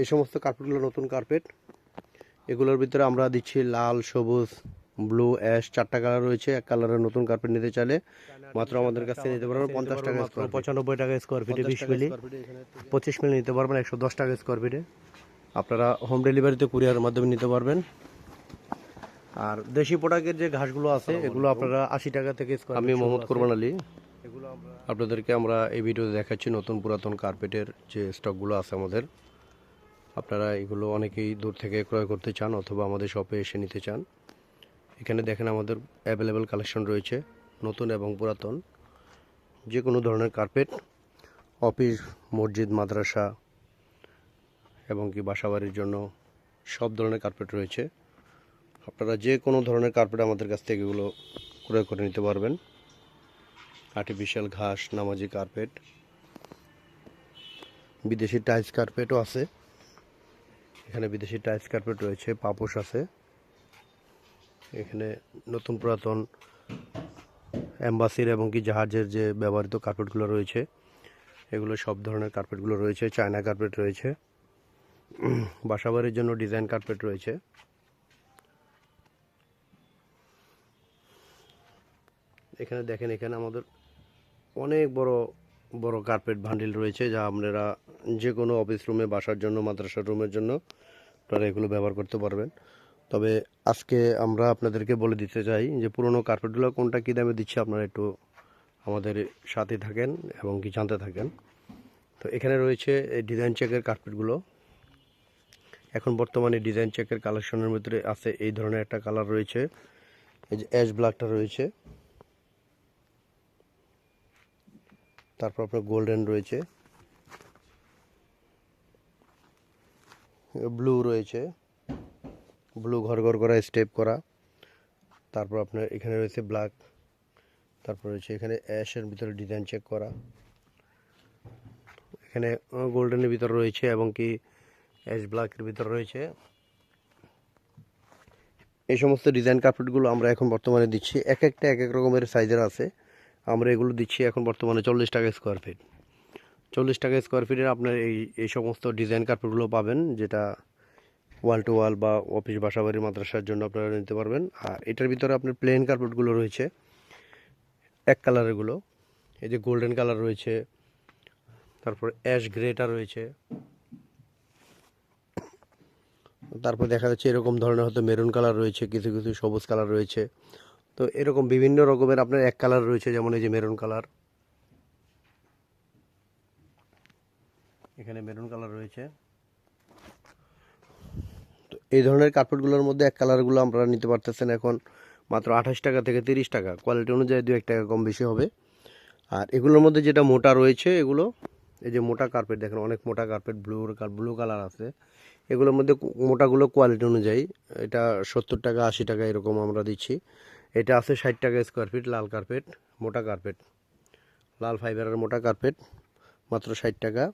এই সমস্ত কার্পেটগুলো নতুন কার্পেট এগুলোর ভিতরে আমরা দিচ্ছি লাল সবুজ ব্লু অ্যাশ চারটা কালার রয়েছে। এক কালারের নতুন কার্পেট নিতে চাইলে মাত্র আমাদের কাছে নিতে পারবেন পঞ্চাশ টাকা স্কোয়ার পঁচানব্বই টাকা স্কোয়ার ফিটে বিশ মিলি পঁচিশ মিলি নিতে পারবেন একশো দশ টাকা স্কোয়ার ফিটে আপনারা হোম ডেলিভারিতে কুরিয়ারের মাধ্যমে নিতে পারবেন। আর দেশি প্রোডাক্টের যে ঘাসগুলো আছে এগুলো আপনারা আশি টাকা থেকে স্কোয়ার আমি মোহাম্মদ কোরবান আলী। আপনাদেরকে আমরা এই ভিডিওতে দেখাচ্ছি নতুন পুরাতন কার্পেটের যে স্টকগুলো আছে আমাদের। আপনারা এগুলো অনেকেই দূর থেকে ক্রয় করতে চান অথবা আমাদের শপে এসে নিতে চান। এখানে দেখেন আমাদের অ্যাভেলেবেল কালেকশন রয়েছে, নতুন এবং পুরাতন। যে কোনো ধরনের কার্পেট অফিস মসজিদ, মাদ্রাসা এবং কি বাসাবাড়ির জন্য সব ধরনের কার্পেট রয়েছে। আপনারা যে কোনো ধরনের কার্পেট আমাদের কাছ থেকে এগুলো ক্রয় করে নিতে পারবেন। আর্টিফিশিয়াল ঘাস, নামাজি কার্পেট বিদেশি টাইলস কার্পেটও আছে। এখানে বিদেশি টাইলস কার্পেট রয়েছে, পাপোশ আছে। এখানে নতুন পুরাতন অ্যাম্বাসির এবং কি জাহাজের যে ব্যবহৃত কার্পেটগুলো রয়েছে, এগুলো সব ধরনের কার্পেটগুলো রয়েছে, চায়না কার্পেট রয়েছে। বাসাবাড়ির জন্য ডিজাইন কার্পেট রয়েছে। এখানে দেখেন, এখানে আমাদের অনেক বড় বড় কার্পেট বান্ডিল রয়েছে, যা আপনারা যে কোনো অফিস রুমে, বাসার জন্য, মাদ্রাসার রুমের জন্য আপনারা এগুলো ব্যবহার করতে পারবেন। তবে আজকে আমরা আপনাদেরকে বলে দিতে চাই যে, পুরনো কার্পেটগুলো কোনটা কী দামে দিচ্ছে আপনারা একটু আমাদের সাথে থাকেন এবং কি জানতে থাকেন। তো এখানে রয়েছে এই ডিজাইন চেকের কার্পেটগুলো। এখন বর্তমানে ডিজাইন চেকের কালেকশনের ভিতরে আছে এই ধরনের একটা কালার রয়েছে। এই যে অ্যাশ ব্ল্যাকটা রয়েছে। তারপর আপনার গোল্ডেন রয়েছে। ব্লু রয়েছে। ব্লু ঘর ঘর করা, স্টেপ করা। তারপর আপনার এখানে রয়েছে ব্ল্যাক। তারপর রয়েছে এখানে অ্যাশের ভিতরে ডিজাইন চেক করা। এখানে গোল্ডেনের ভিতর রয়েছে এবং কি অ্যাশ ব্ল্যাকের ভিতর রয়েছে। এই সমস্ত ডিজাইন কার্পেটগুলো আমরা এখন বর্তমানে দিচ্ছি। এক একটা এক এক রকমের সাইজের আছে। আমরা এগুলো দিচ্ছি এখন বর্তমানে চল্লিশ টাকা স্কোয়ার ফিট চল্লিশ টাকা স্কোয়ার ফিটের আপনার এই এই সমস্ত ডিজাইন কার্পেটগুলো পাবেন, যেটা ওয়াল টু ওয়াল বা অফিস বাসাবাড়ি, মাদ্রাসার জন্য আপনারা নিতে পারবেন। আর এটার ভিতরে আপনার প্লেন কার্পেটগুলো রয়েছে, এক কালারেরগুলো এই যে গোল্ডেন কালার রয়েছে, তারপর অ্যাশ গ্রেটা রয়েছে। তারপর দেখা যাচ্ছে এরকম ধরনের হয়তো মেরুন কালার রয়েছে, কিছু কিছু সবুজ কালার রয়েছে। তো এরকম বিভিন্ন রকমের আপনার এক কালার রয়েছে, যেমন এই যে মেরুন কালার এখানে মেরুন কালার রয়েছে। তো এই ধরনের কার্পেটগুলোর মধ্যে এক কালারগুলো আপনারা নিতে পারতেছেন এখন মাত্র আঠাশ টাকা থেকে তিরিশ টাকা। কোয়ালিটি অনুযায়ী দু এক টাকা কম বেশি হবে। আর এগুলোর মধ্যে যেটা মোটা রয়েছে এগুলো, এই যে মোটা কার্পেট দেখেন, অনেক মোটা কার্পেট ব্লু ব্লু কালার আছে। এগুলোর মধ্যে মোটাগুলো কোয়ালিটি অনুযায়ী, এটা সত্তর টাকা, আশি টাকা এরকম আমরা দিচ্ছি। এটা আছে ষাট টাকা স্কোয়ার ফিট লাল কার্পেট মোটা কার্পেট লাল ফাইবারের মোটা কার্পেট মাত্র ষাট টাকা।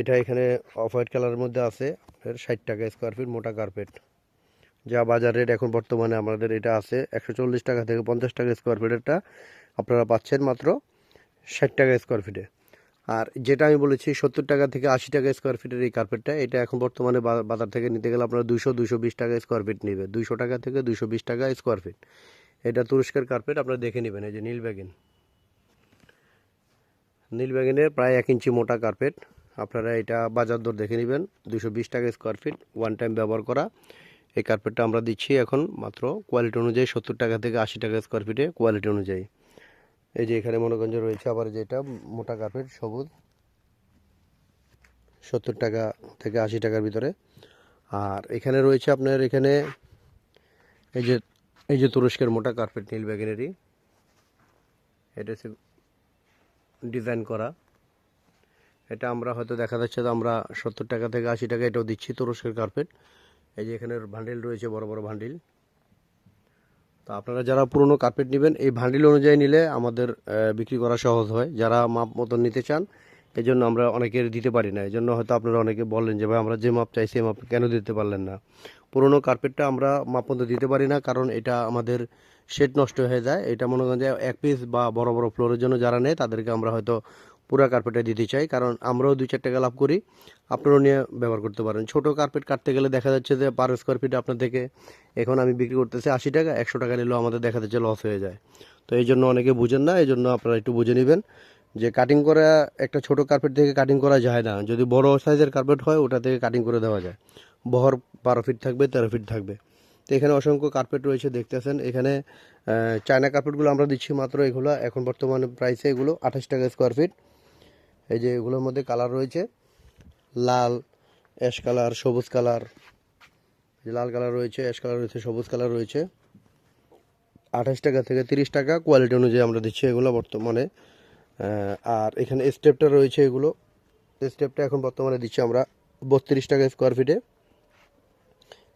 এটা এখানে অফ হোয়াইট কালারের মধ্যে আছে। আপনার ষাট টাকা স্কোয়ার ফিট মোটা কার্পেট যা বাজার রেট এখন বর্তমানে আমাদের এটা আছে একশো চল্লিশ টাকা থেকে পঞ্চাশ টাকা স্কোয়ার ফিটেরটা আপনারা পাচ্ছেন মাত্র ষাট টাকা স্কোয়ার ফিটে আর যেটা আমি বলেছি সত্তর টাকা থেকে আশি টাকা স্কোয়ার ফিটের এই কার্পেটটা এটা এখন বর্তমানে বাজার থেকে নিতে গেলে আপনারা দুশো দুশো বিশ টাকা স্কোয়ার ফিট নেবে। দুশো টাকা থেকে দুশো বিশ টাকা স্কোয়ার ফিট এটা তুরস্কের কার্পেট আপনারা দেখে নেবেন, এই যে নীল ব্যাগিন নীল ব্যাগিনের প্রায় এক ইঞ্চি মোটা কার্পেট আপনারা এটা বাজার দর দেখে নেবেন। দুশো বিশ টাকা স্কোয়ার ফিট ওয়ান টাইম ব্যবহার করা। এই কার্পেটটা আমরা দিচ্ছি এখন মাত্র কোয়ালিটি অনুযায়ী সত্তর টাকা থেকে আশি টাকা স্কোয়ার ফিটে কোয়ালিটি অনুযায়ী। এই যে এখানে মনোগঞ্জ রয়েছে আবার যেটা মোটা কার্পেট সবুজ। সত্তর টাকা থেকে আশি টাকার ভিতরে। আর এখানে রয়েছে আপনার এখানে এই যে এই যে তুরস্কের মোটা কার্পেট নীল ব্যাগিনেরই এটা ডিজাইন করা। এটা আমরা হয়তো দেখা যাচ্ছে যে আমরা সত্তর টাকা থেকে আশি টাকা এটাও দিচ্ছি তুরস্কের কার্পেট এই যে এখানে ভান্ডিল রয়েছে, বড় বড় ভান্ডিল তো আপনারা যারা পুরনো কার্পেট নেবেন, এই ভান্ডিল অনুযায়ী নিলে আমাদের বিক্রি করা সহজ হয়। যারা মাপ মতন নিতে চান এই জন্য আমরা অনেকের দিতে পারি না। এই জন্য হয়তো আপনারা অনেকে বললেন যে, ভাই, আমরা যে মাপ চাই, সেই মাপ কেন দিতে পারলেন না? পুরনো কার্পেটটা আমরা মাপ মতো দিতে পারি না, কারণ এটা আমাদের শেড নষ্ট হয়ে যায়। এটা মনে করেন যে এক পিস বা বড় বড় ফ্লোরের জন্য যারা নেয়, তাদেরকে আমরা হয়তো পুরা কার্পেটে দিতে চাই, কারণ আমরাও দুই চার টাকা লাভ করি, আপনারাও নিয়ে ব্যবহার করতে পারেন। ছোট কার্পেট কাটতে গেলে দেখা যাচ্ছে যে পার স্কোয়ার ফিট আপনার থেকে এখন আমি বিক্রি করতেছি আশি টাকা, একশো টাকা নিলেও আমাদের দেখা যাচ্ছে লস হয়ে যায়। তো এই জন্য অনেকে বুঝেন না, এই জন্য আপনারা একটু বুঝে নেবেন যে কাটিং করা, একটা ছোট কার্পেট থেকে কাটিং করা যায় না। যদি বড় সাইজের কার্পেট হয়, ওটা থেকে কাটিং করে দেওয়া যায়। বহর বারো ফিট থাকবে, তেরো ফিট থাকবে। তো এখানে অসংখ্য কার্পেট রয়েছে, দেখতেছেন। এখানে চায়না কার্পেটগুলো আমরা দিচ্ছি মাত্র এগুলো। এখন বর্তমানে প্রাইসে এগুলো আঠাশ টাকা স্কোয়ার ফিট এই যে এগুলোর মধ্যে কালার রয়েছে, লাল অ্যাশ কালার সবুজ কালার লাল কালার রয়েছে অ্যাশ কালার রয়েছে, সবুজ কালার রয়েছে। আঠাশ টাকা থেকে তিরিশ টাকা কোয়ালিটি অনুযায়ী আমরা দিচ্ছি এগুলো বর্তমানে। আর এখানে স্টেপটা রয়েছে এগুলো। স্টেপটা এখন বর্তমানে দিচ্ছি আমরা বত্রিশ টাকা স্কোয়ার ফিটে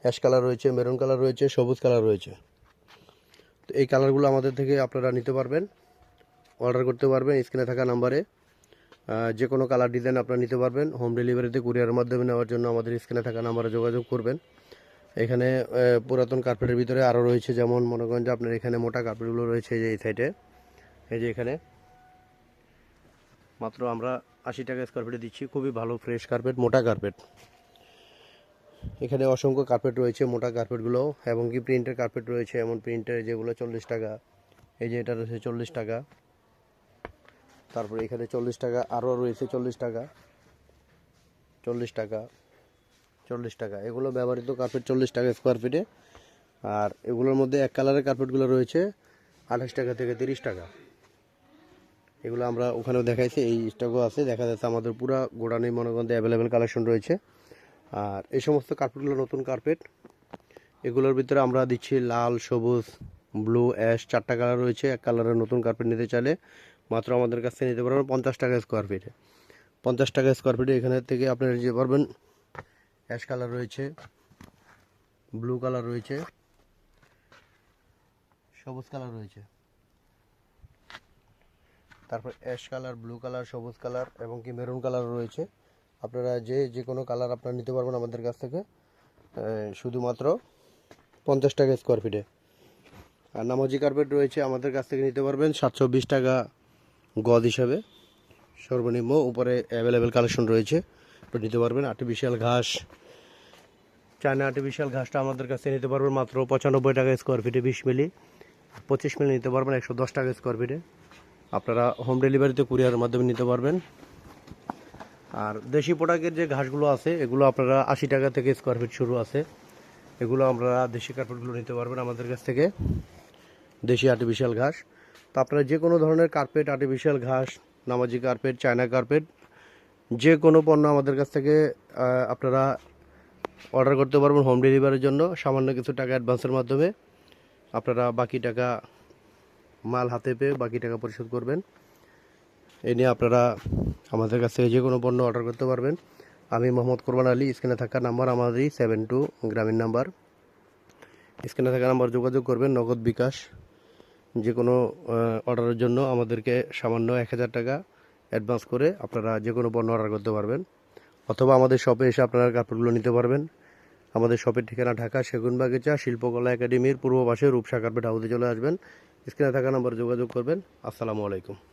অ্যাশ কালার রয়েছে মেরুন কালার রয়েছে, সবুজ কালার রয়েছে। তো এই কালারগুলো আমাদের থেকে আপনারা নিতে পারবেন অর্ডার করতে পারবেন স্ক্রিনে থাকা নাম্বারে যে কোনো কালার ডিজাইন আপনারা নিতে পারবেন। হোম ডেলিভারিতে কুরিয়ারের মাধ্যমে নেওয়ার জন্য আমাদের স্ক্রিনে থাকা নাম্বারে যোগাযোগ করবেন। এখানে পুরাতন কার্পেটের ভিতরে আরও রয়েছে, যেমন মনে করেন যে আপনার এখানে মোটা কার্পেটগুলো রয়েছে এই সাইডে এই যে এখানে। মাত্র আমরা আশি টাকা স্কোয়ার ফিটে দিচ্ছি, খুবই ভালো ফ্রেশ কার্পেট মোটা কার্পেট এখানে অসংখ্য কার্পেট রয়েছে, মোটা কার্পেটগুলো এবং কি প্রিন্টের কার্পেট রয়েছে, এমন প্রিন্টের যেগুলো চল্লিশ টাকা। এই যে এটা রয়েছে চল্লিশ টাকা। তারপরে এখানে চল্লিশ টাকা আরও রয়েছে চল্লিশ টাকা। চল্লিশ টাকা চল্লিশ টাকা। এগুলো ব্যবহৃত কার্পেট চল্লিশ টাকা স্কোয়ার ফিটে আর এগুলোর মধ্যে এক কালারের কার্পেটগুলো রয়েছে আঠাশ টাকা থেকে তিরিশ টাকা। এগুলো আমরা ওখানেও দেখাইছি, এই স্টকও আছে। দেখা যাচ্ছে আমাদের পুরো গোডাউনে মনে করেন অ্যাভেলেবেল কালেকশন রয়েছে। আর এই সমস্ত কার্পেটগুলো নতুন কার্পেট এগুলোর ভিতরে আমরা দিচ্ছি লাল, সবুজ ব্লু অ্যাশ চারটা কালার রয়েছে, এক কালারের নতুন কার্পেট নিতে চাইলে মাত্র আমাদের কাছ থেকে নিতে পারবেন পঞ্চাশ টাকা স্কোয়ার ফিটে পঞ্চাশ টাকা স্কোয়ার ফিটে এখানে থেকে আপনারা নিতে পারবেন অ্যাশ কালার রয়েছে, ব্লু কালার রয়েছে, সবুজ কালার রয়েছে। তারপর অ্যাশ কালার, ব্লু কালার, সবুজ কালার এবং কি মেরুন কালার রয়েছে। আপনারা যে যে কোনো কালার আপনারা নিতে পারবেন আমাদের কাছ থেকে শুধুমাত্র পঞ্চাশ টাকা স্কোয়ার ফিটে আর নামাজি কার্পেট রয়েছে, আমাদের কাছ থেকে নিতে পারবেন সাতশো বিশ টাকা গদ হিসাবে। সর্বনিম্ন উপরে অ্যাভেলেবেল কালেকশন রয়েছে নিতে পারবেন। আর্টিফিশিয়াল ঘাস, চায়না আর্টিফিশিয়াল ঘাসটা আমাদের কাছে নিতে পারবেন, মাত্র পঁচানব্বই টাকা স্কোয়ার ফিটে বিশ মিলি, পঁচিশ মিলি নিতে পারবেন, একশো দশ টাকা স্কোয়ার ফিটে আপনারা হোম ডেলিভারিতে কুরিয়ারের মাধ্যমে নিতে পারবেন। আর দেশি প্রোডাক্টের যে ঘাসগুলো আছে, এগুলো আপনারা আশি টাকা থেকে স্কোয়ার ফিট শুরু আছে। এগুলো আমরা দেশি কার্পেটগুলো নিতে পারবেন আমাদের কাছ থেকে। দেশি আর্টিফিশিয়াল ঘাস। তো আপনারা যে কোনো ধরনের কার্পেট আর্টিফিশিয়াল ঘাস, নামাজি কার্পেট চায়না কার্পেট যে কোনো পণ্য আমাদের কাছ থেকে আপনারা অর্ডার করতে পারবেন হোম ডেলিভারির জন্য। সামান্য কিছু টাকা অ্যাডভান্সের মাধ্যমে আপনারা বাকি টাকা মাল হাতে পেয়ে বাকি টাকা পরিশোধ করবেন। এ নিয়ে আপনারা আমাদের কাছ থেকে যে কোনো পণ্য অর্ডার করতে পারবেন। আমি মোহাম্মদ কোরবান আলী, স্ক্রিনে থাকা নাম্বার আমাদেরই সেভেন টু গ্রামীণ নাম্বার। স্ক্রিনে থাকা নাম্বার যোগাযোগ করবেন, নগদ বিকাশ যে কোনো অর্ডারের জন্য আমাদেরকে সামান্য এক হাজার টাকা অ্যাডভান্স করে আপনারা যে কোনো পণ্য অর্ডার করতে পারবেন। অথবা আমাদের শপে এসে আপনারা কাপড়গুলো নিতে পারবেন। আমাদের শপের ঠিকানা ঢাকা সেগুনবাগিচা শিল্পকলা একাডেমির পূর্ব পাশে রূপসা কার্পেট হাউসে চলে আসবেন। স্ক্রিনে থাকা নাম্বার যোগাযোগ করবেন। আসসালামু আলাইকুম।